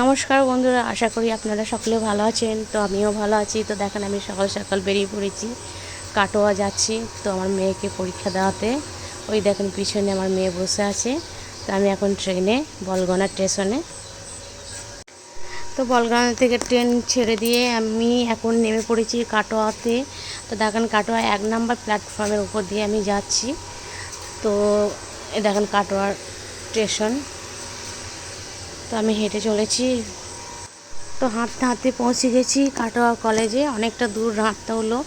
নমস্কার বন্ধুরা, আশা করি আপনারা সকলে ভালো আছেন। তো আমিও ভালো আছি। তো দেখেন আমি সকাল সকাল বেরিয়ে পড়েছি, কাটোয়া যাচ্ছি। তো আমার মেয়েকে পরীক্ষা দেওয়াতে, ওই দেখেন পিছনে আমার মেয়ে বসে আছে। তো আমি এখন ট্রেনে বলগনা স্টেশনে তো বলগানা থেকে ট্রেন ছেড়ে দিয়ে আমি এখন নেমে পড়েছি কাটোয়াতে। তো দেখেন কাটোয়া এক নাম্বার প্ল্যাটফর্মের উপর দিয়ে আমি যাচ্ছি। তো দেখেন কাটোয়ার স্টেশন তো আমি হেঁটে চলেছি। তো হাঁটতে হাঁটতে পৌঁছে গেছি কাটোয়া কলেজে। অনেকটা দূর হাঁটতে হলো,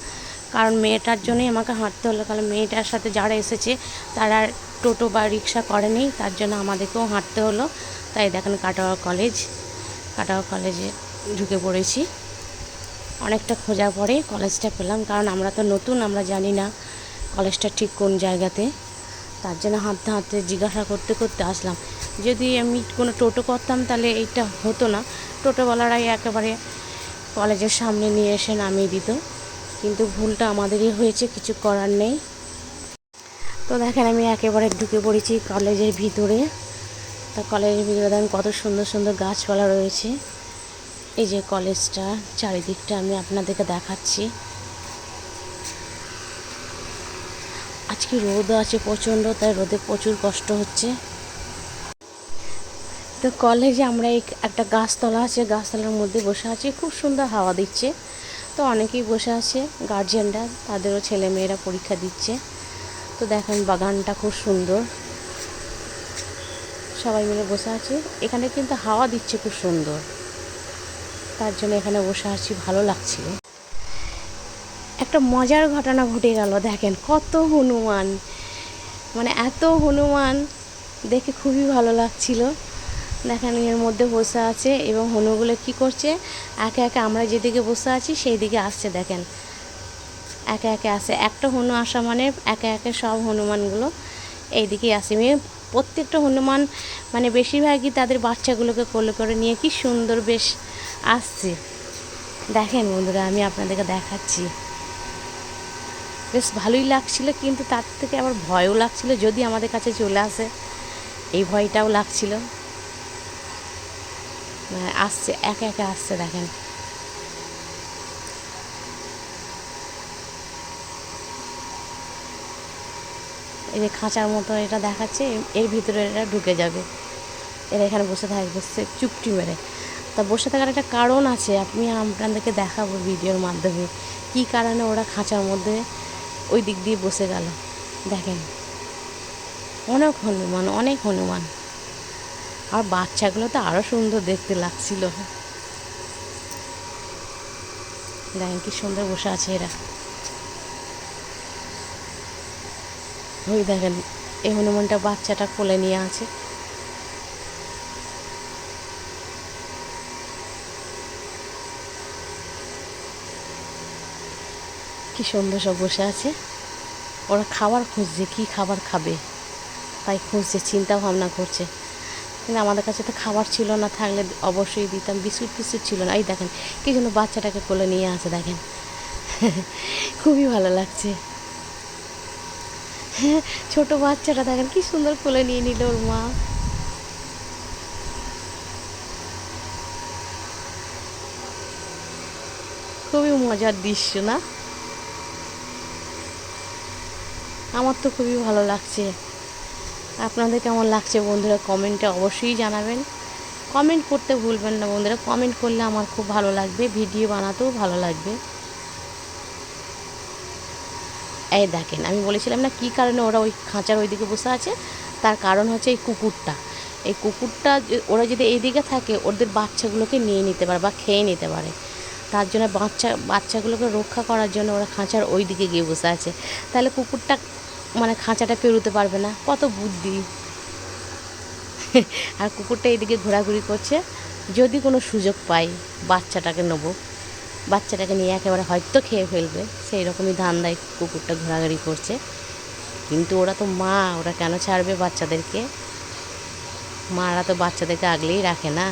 কারণ মেয়েটার জন্যই আমাকে হাঁটতে হলো, কারণ মেয়েটার সাথে যারা এসেছে তারা টোটো বা রিক্সা করেনি, তার জন্য আমাদেরকেও হাঁটতে হলো। তাই দেখেন কাটোয়া কলেজ, কাটোয়া কলেজে ঢুকে পড়েছি। অনেকটা খোঁজার পরে কলেজটা পেলাম, কারণ আমরা তো নতুন, আমরা জানি না কলেজটা ঠিক কোন জায়গাতে। তার জন্য হাঁটতে হাঁটতে জিজ্ঞাসা করতে করতে আসলাম। যদি আমি কোনো টোটো করতাম তাহলে এইটা হতো না। টোটোওয়ালারাই একেবারে কলেজের সামনে নিয়ে এসে নামিয়ে দিত। কিন্তু ভুলটা আমাদেরই হয়েছে, কিছু করার নেই। তো দেখেন আমি একেবারে ঢুকে পড়েছি কলেজের ভিতরে। তা কলেজের ভিতরে দেখেন কত সুন্দর সুন্দর গাছপালা রয়েছে। এই যে কলেজটা, চারিদিকটা আমি আপনাদেরকে দেখাচ্ছি। আজকে রোদ আছে প্রচণ্ড, তাই রোদে প্রচুর কষ্ট হচ্ছে। তো কলেজে আমরা একটা গাছতলা আছে, গাছতলার মধ্যে বসে আছি। খুব সুন্দর হাওয়া দিচ্ছে। তো অনেকেই বসে আছে গার্জিয়ানরা তাদেরও ছেলে মেয়েরা পরীক্ষা দিচ্ছে। তো দেখেন বাগানটা খুব সুন্দর। সবাই মিলে বসে আছে। এখানে কিন্তু হাওয়া দিচ্ছে খুব সুন্দর। তার জন্য এখানে বসে আছি, ভালো লাগছিল একটা মজার ঘটনা ঘটে গেল, দেখেন কত হনুমান। মানে এত হনুমান, দেখে খুবই ভালো লাগছিল। দেখেন এর মধ্যে বসে আছে এবং হনুগুলো কি করছে? একে একে আমরা যেদিকে বসে আছি সেই দিকে আসছে, দেখেন। একে একে আসে। একটা হনু আসা মানে একে একে সব হনুমানগুলো এইদিকে আসে। মেয়ে প্রত্যেকটা হনুমান মানে বেশিরভাগই তাদের বাচ্চাগুলোকে কোলে করে নিয়ে কি সুন্দর বেশ আসছে। দেখেন বন্ধুরা, আমি আপনাদেরকে দেখাচ্ছি। বেশ ভালোই লাগছিল, কিন্তু তার থেকে আবার ভয়ও লাগছিল, যদি আমাদের কাছে চলে আসে। এই ভয়টাও লাগছিল। মানে আসছে, একে একে আসছে দেখেন। এই যে খাঁচার মতো এটা দেখাচ্ছে, এর ভিতরে এটা ঢুকে যাবে। এরা এখানে বসে থাকবে সে চুপটি মেরে। তা বসে থাকার একটা কারণ আছে আমি আপনাদেরকে দেখাবো ভিডিওর মাধ্যমে। কী কারণে ওরা খাঁচার মধ্যে ওই দিক দিয়ে বসে গেল? দেখেন। অনেক হনুমান অনেক হনুমান। আর বাচ্চাগুলো তো আরও সুন্দর দেখতে লাগছিল। দেখেন কি সুন্দর বসে আছে এরা। ওই দেখেন, এই হনুমানটা বাচ্চাটা কোলে নিয়ে আছে। কি সুন্দর সব বসে আছে। ওরা খাবার খুঁজছে, কি খাবার খাবে? তাই খুঁজছে, চিন্তা ভাবনা করছে। কিন্তু আমাদের কাছে তো খাবার ছিল না, থাকলে অবশ্যই দিতাম, বিস্কুট ফিস্কুট ছিল না। এই দেখেন, কি জন্য বাচ্চাটাকে কোলে নিয়ে আসে দেখেন। খুবই ভালো লাগছে। হ্যাঁ ছোটো বাচ্চাটা, দেখেন, কি সুন্দর কোলে নিয়ে নিল ওর মা। খুবই মজার দৃশ্য, না? আমার তো খুবই ভালো লাগছে। আপনাদের কেমন লাগছে বন্ধুরা কমেন্টে অবশ্যই জানাবেন। কমেন্ট করতে ভুলবেন না বন্ধুরা কমেন্ট করলে আমার খুব ভালো লাগবে ভিডিও বানাতেও ভালো লাগবে। এই দেখেন, আমি বলেছিলাম না কী কারণে ওরা ওই খাঁচার ওইদিকে বসে আছে? তার কারণ হচ্ছে এই কুকুরটা। এই কুকুরটা ওরা যদি এইদিকে থাকে, ওদের বাচ্চাগুলোকে নিয়ে নিতে পারে বা খেয়ে নিতে পারে। তার জন্য বাচ্চা, বাচ্চাগুলোকে রক্ষা করার জন্য ওরা খাঁচার ওই দিকে গিয়ে বসে আছে। তাহলে কুকুরটা মানে খাঁচাটা পেরোতে পারবে না। কত বুদ্ধি। আর কুকুরটা এদিকে ঘোরাঘুরি করছে। যদি কোনো সুযোগ পাই, বাচ্চাটাকে নেব। বাচ্চাটাকে নিয়ে একেবারে হয়তো খেয়ে ফেলবে। সেই রকমই ধান্দায় কুকুরটা ঘোরাঘুরি করছে। কিন্তু ওরা তো মা, ওরা কেন ছাড়বে বাচ্চাদেরকে? মারা তো বাচ্চাদেরকে আগলেই রাখে না।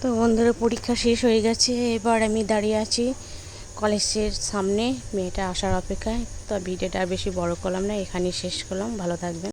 তো বন্ধুরা, পরীক্ষা শেষ হয়ে গেছে। এবার আমি দাঁড়িয়ে আছি কলেজের সামনে। মেয়েটা আসার অপেক্ষায়। তো ভিডিওটা বেশি বড় করলাম না, এখানেই শেষ করলাম। ভালো থাকবেন।